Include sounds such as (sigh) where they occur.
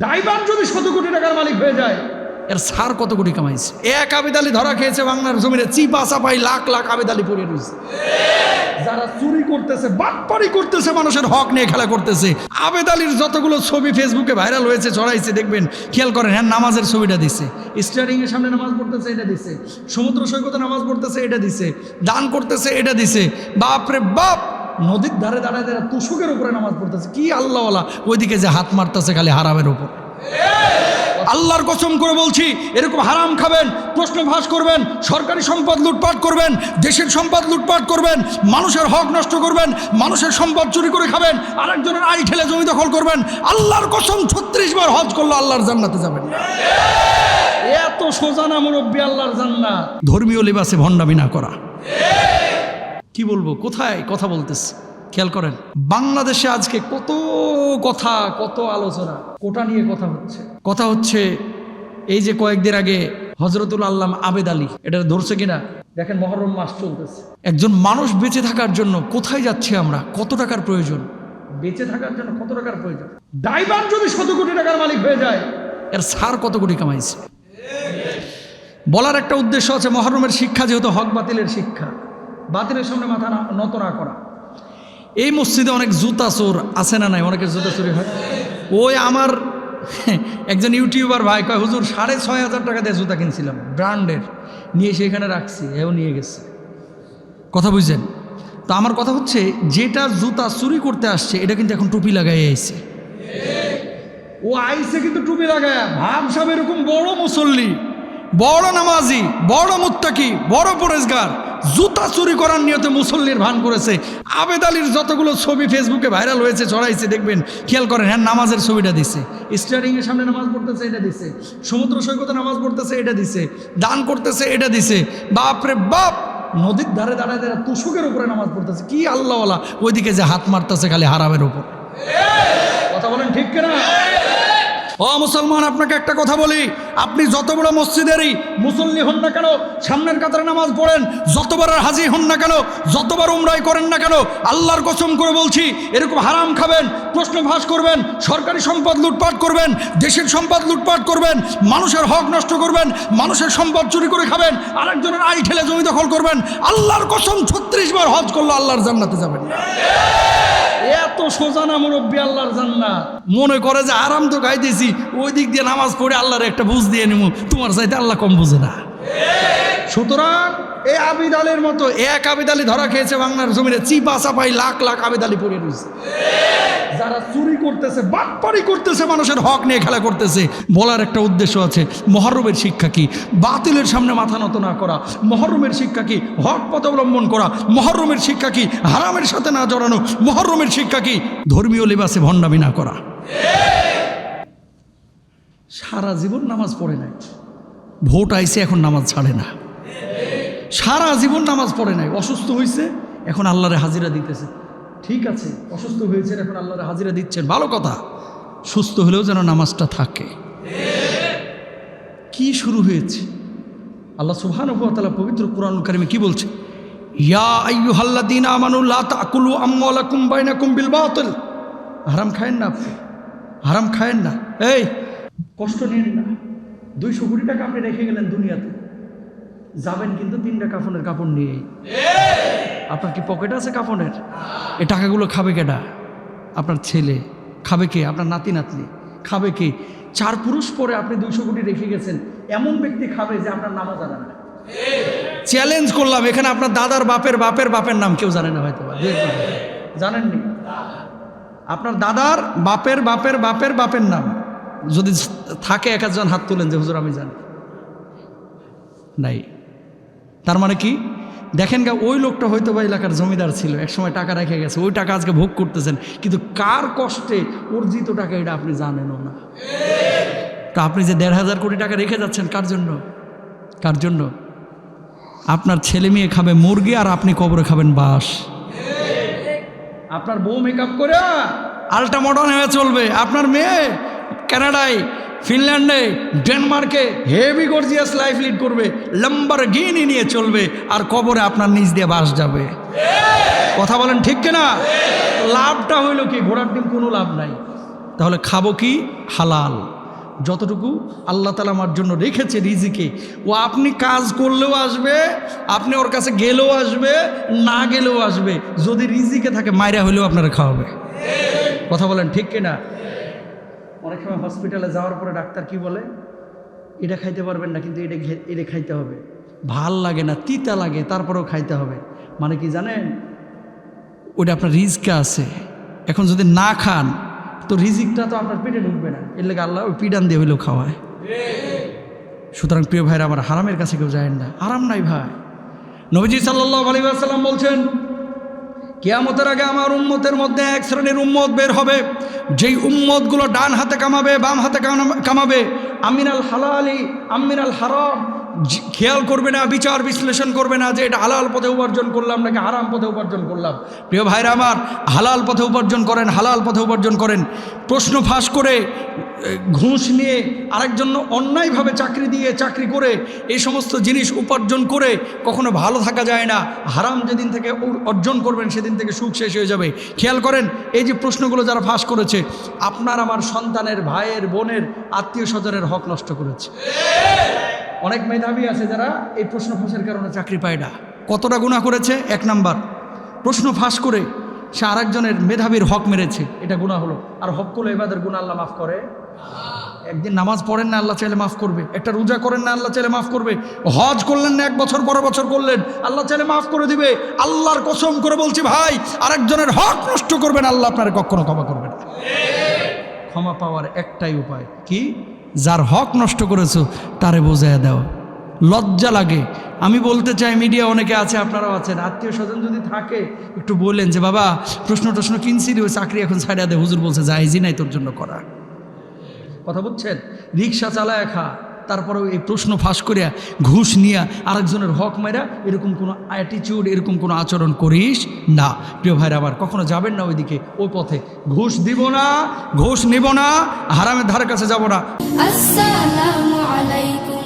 Driver যদি শত কোটি টাকার মালিক হয়ে যায়, এর সার কত কোটি কামাইছে? এক আবেদালি ধরা খেয়েছে বাংলার জমিনে, চিপা চাপাই লাখ লাখ আবেদালি পড়ে রয়েছে যারা চুরি করতেছে, বাটপারি করতেছে, মানুষের হক নিয়ে খেলা করতেছে। আবেদালির যতগুলো ছবি ফেসবুকে ভাইরাল হয়েছে, ছড়াইছে, দেখবেন, খেয়াল করেন হ্যাঁ নামাজের ছবিটা দিছে। স্টিয়ারিং এর সামনে নামাজ পড়তেছে, এটা দিছে। সমুদ্র সৈকতে নামাজ পড়তেছে, এটা দিছে। দান করতেছে, এটা দিছে। বাপরে বাপ! নদীর ধারে দাঁড়ায় দাঁড়ায় তুষকের উপরে নামাজ পড়তেছে। কি আল্লাহওয়ালা? ওইদিকে যে হাত মারতেছে খালি হারামের উপর। আল্লাহর কসম করে বলছি, এরকম হারাম খাবেন প্রশ্ন ফাঁস করবেন, সরকারি সম্পদ লুটপাট করবেন, দেশের সম্পদ লুটপাট করবেন, মানুষের হক নষ্ট করবেন, মানুষের সম্পদ চুরি করে খাবেন, আরেকজনের আই ঠেলে জমি দখল করবেন, আল্লাহর কসম ছত্রিশ বার হজ করল আল্লাহর জান্নাতে যাবেন। এত সোজা না মুরব্বী, আল্লাহর জান্নাত। ধর্মীয় লিবাসে ভণ্ডামি না করা। কি বলব? কোথায় কথা বলতেছি? খেয়াল করেন, বাংলাদেশে আজকে কত কথা, কত আলোচনা, কোটা নিয়ে কথা হচ্ছে। কথা হচ্ছে এই যে কয়েকদিন আগে হজরতুল আল্লাম আবেদ আলী, এটা ধরছে কিনা? দেখেন মহরম মাস চলতেছে। একজন মানুষ বেঁচে থাকার জন্য কোথায় যাচ্ছি আমরা? কত টাকার প্রয়োজন? বেঁচে থাকার জন্য কত টাকার প্রয়োজন? ড্রাইভার যদি শত কোটি টাকার মালিক হয়ে যায়, এর সার কত কোটি কামাইছে? বলার একটা উদ্দেশ্য আছে, মহরমের শিক্ষা যেহেতু হক বাতিলের শিক্ষা। বাতিলের সামনে মাথা নত না করা। এই মসজিদে অনেক জুতা চোর আছে না নাই? অনেকের জুতা চুরি হয়। ওই আমার (laughs) একজন ইউটিউবার ভাই কয়, হুজুর, সাড়ে ছয় হাজার টাকা দিয়ে জুতা কিনছিলাম, ব্র্যান্ডের। নিয়ে এসে এখানে রাখছি, এও নিয়ে গেছে। কথা বুঝছেন? তো আমার কথা হচ্ছে, যেটা জুতা চুরি করতে আসছে, এটা কিন্তু এখন টুপি লাগাই আইছে। ও আইসে কিন্তু টুপি লাগায়। ভাবসাব এরকম বড় মুসল্লি, বড় নামাজি, বড় মুত্তাকি, বড় পরেশগার। জুতা চুরি করার নিয়তে মুসল্লির ভান করেছে। আবেদ আলীর যতগুলো ছবি ফেসবুকে ভাইরাল হয়েছে, ছড়াইছে, দেখবেন, খেয়াল করেন হ্যাঁ নামাজের ছবিটা দিছে। স্টিয়ারিং এর সামনে নামাজ পড়তেছে, এটা দিছে। সমুদ্র সৈকতে নামাজ পড়তেছে, এটা দিছে। দান করতেছে, এটা দিছে। বাপরে বাপ! নদীর ধারে দাঁড়ায় দাঁড়ায় তুষকের উপরে নামাজ পড়তেছে। কি আল্লাহওয়ালা! ওইদিকে যে হাত মারতেছে খালি হারামের উপর। কথা বলেন ঠিক কিনা? ও মুসলমান, আপনাকে একটা কথা বলি। আপনি যত বড় মসজিদেরই মুসল্লি হন না কেন, সামনের কাতারে নামাজ পড়েন যতবার হাজি হন না কেন যতবার উমরাই করেন না কেন, আল্লাহর কসম করে বলছি, এরকম হারাম খাবেন, প্রশ্ন ফাঁস করবেন, সরকারি সম্পদ লুটপাট করবেন, দেশের সম্পদ লুটপাট করবেন, মানুষের হক নষ্ট করবেন, মানুষের সম্পদ চুরি করে খাবেন, আরেকজনের আই ঠেলে জমি দখল করবেন, আল্লাহর কসম ছত্রিশ বার হজ করল আল্লাহর জান্নাতে যাবেন। এত সোজা না মুরব্বী আল্লাহর জান্নাত। মনে করে যে আরাম তো গাইতেছি ওই দিক দিয়ে নামাজ পড়ে আল্লাহর একটা বুঝ দিয়ে নিব তোমার চাইতে আল্লাহ কম বুঝে না। সুতরাং এই আবিদালের মতো এক আবিদ আলী ধরা খেয়েছে বাংলার জমিনে, চিপা চাপাই লাখ লাখ আবিদ আলী পড়ে রয়েছে যারা চুরি করতেছে, বাটপারি করতেছে, মানুষের হক নিয়ে খেলা করতেছে, বলার একটা উদ্দেশ্য আছে, মহরমের শিক্ষা কি? বাতিলের সামনে মাথা নত না করা, মহরমের শিক্ষা কি? হক পথ অবলম্বন করা, মহরমের শিক্ষা কি? হারামের সাথে না জড়ানো, মহরমের শিক্ষা কি? ধর্মীয় লিবাসে ভণ্ডামি না করা। সারা জীবন নামাজ পড়ে নাই, ভোট আইছে এখন নামাজ ছাড়ে না। সারা জীবন নামাজ পড়ে নাই, অসুস্থ হয়েছে এখন আল্লাহরে হাজিরা দিতেছে। ঠিক আছে, অসুস্থ হয়েছেন, এখন আল্লাহরে হাজিরা দিচ্ছেন। ভালো কথা, সুস্থ হলেও যেন নামাজটা থাকে। কি শুরু হয়েছে? আল্লাহ সুবহান তাআলা পবিত্র কোরআন কারিমে কি বলছে? হারাম খায়েন না আপনি, হারাম খায়েন না। এই, কষ্ট নিন না। দুইশো কোটি টাকা আপনি রেখে গেলেন দুনিয়াতে। যাবেন কিন্তু তিনটা কাফনের কাপড় নিয়েই। আপনার কি পকেট আছে কাফনের এই টাকাগুলো খাবে কেডা? আপনার ছেলে খাবে কে? আপনার নাতি নাতনি খাবে কে? চার পুরুষ পরে আপনি দুইশো কোটি রেখে গেছেন। এমন ব্যক্তি খাবে যে আপনার নামও জানে না। চ্যালেঞ্জ করলাম। এখানে আপনার দাদার বাপের বাপের বাপের নাম কেউ জানে না হয়তো। জানেননি? আপনার দাদার বাপের বাপের বাপের বাপের নাম। যদি থাকে এক একজন হাত তুলেন যে, হুজুর, আমি জানি। নাই। তার মানে কি? দেখেন গা, ওই লোকটা হয়তো বা এলাকার জমিদার ছিল, একসময় টাকা রেখে গেছে, ওই টাকা আজকে ভোগ করতেছেন, কিন্তু কার কষ্টে অর্জিত টাকা এটা আপনি জানেনও না। তা আপনি যে দেড় হাজার কোটি টাকা রেখে যাচ্ছেন, কার জন্য? কার জন্য? আপনার ছেলে মেয়ে খাবে মুরগি আর আপনি কবরে খাবেন বাস আপনার বউ মেকআপ করে আলটা মডার্ন হয়ে চলবে। আপনার মেয়ে কানাডায় ফিনল্যান্ডে ডেনমার্কে হেভি গর্জিয়াস লাইফ লিড করবে লম্বার গিনি নিয়ে চলবে, আর কবরে আপনার নিজ দিয়ে বাস যাবে। কথা বলেন ঠিক কিনা? লাভটা হইল কি? ঘোড়ার ডিম কোনো লাভ নাই। তাহলে খাব কি? হালাল। যতটুকু আল্লাহ তালা আমার জন্য রেখেছে রিজিকে, ও আপনি কাজ করলেও আসবে, আপনি ওর কাছে গেলেও আসবে, না গেলেও আসবে। যদি রিজিকে থাকে মায়েরা হলেও আপনারা খাওয়াবে। কথা বলেন ঠিক কিনা? অনেক সময় হসপিটালে যাওয়ার পরে ডাক্তার কি বলে? এটা খাইতে পারবেন না, কিন্তু এটা এটা খাইতে হবে। ভালো লাগে না, তিতা লাগে, তারপরেও খাইতে হবে। মানে কি জানেন? ওটা আপনার রিজকে আছে। এখন যদি না খান, তো রিজিকটা তো আপনার পেটে ঢুকবে না। এর লেগে আল্লাহ ওই পিডান দিয়ে হইলেও খাওয়ায়। সুতরাং প্রিয় ভাইরা, আমার হারামের কাছে কেউ যায় না। আরাম নাই ভাই। নবীজি সাল্লাহ বলছেন, কেয়ামতের আগে আমার উম্মতের মধ্যে এক শ্রেণির উম্মত বের হবে। যেই উম্মতগুলো ডান হাতে কামাবে, বাম হাতে কাম- কামাবে, আমিনাল হালালি, আমিনাল হারাম খেয়াল করবে না, বিচার বিশ্লেষণ করবে না যে এটা হালাল পথে উপার্জন করলাম নাকি হারাম পথে উপার্জন করলাম। প্রিয় ভাইরা আমার, হালাল পথে উপার্জন করেন, হালাল পথে উপার্জন করেন। প্রশ্ন ফাঁস করে ঘুষ নিয়ে আরেকজন অন্যায়ভাবে চাকরি দিয়ে চাকরি করে এই সমস্ত জিনিস উপার্জন করে কখনো ভালো থাকা যায় না। হারাম যেদিন থেকে অর্জন করবেন সেদিন থেকে সুখ শেষ হয়ে যাবে। খেয়াল করেন, এই যে প্রশ্নগুলো যারা ফাঁস করেছে, আপনার আমার সন্তানের ভাইয়ের, বোনের, আত্মীয় স্বজনের হক নষ্ট করেছে। অনেক মেধাবী আছে যারা এই প্রশ্ন ফাঁসের কারণে চাকরি পায় না। কতটা গুণা করেছে? এক নাম্বার। প্রশ্ন ফাঁস করে সে আরেকজনের মেধাবীর হক মেরেছে, এটা গুণা হলো। আর হক করলে এবাদের গুণা আল্লাহ মাফ করে। একদিন নামাজ পড়েন না, আল্লাহ চাইলে মাফ করবে। একটা রোজা করেন না, আল্লাহ চাইলে মাফ করবে। হজ করলেন না, এক বছর পর বছর করলেন, আল্লাহ চাইলে মাফ করে দিবে। আল্লাহর কসম করে বলছি ভাই, আরেকজনের হক নষ্ট করবেন, আল্লাহ আপনার কখনো ক্ষমা করবেন ক্ষমা পাওয়ার একটাই উপায়। কি? যার হক নষ্ট করেছ, তারে বোঝায় দাও। লজ্জা লাগে। আমি বলতে চাই, মিডিয়া অনেকে আছে, আপনারাও আছেন। আত্মীয় স্বজন যদি থাকে, একটু বললেন যে, বাবা প্রশ্ন টশ্ন কিনছি ওই চাকরি এখন ছাড়িয়ে দে। হুজুর বলছে যাইজি নাই তোর জন্য করা। কথা বুঝছেন? রিক্সা চালায় খা, তারপরেও এই প্রশ্ন ফাঁস করিয়া ঘুষ নিয়া আরেকজনের হক মাইরা এরকম কোনো অ্যাটিচিউড এরকম কোনো আচরণ করিস না। প্রিয় ভাইরা আবার কখনো যাবেন না ওইদিকে, ওই পথে। ঘুষ দিব না, ঘুষ নিব না, হারামের ধারের কাছে যাব না। আসসালামু আলাইকুম।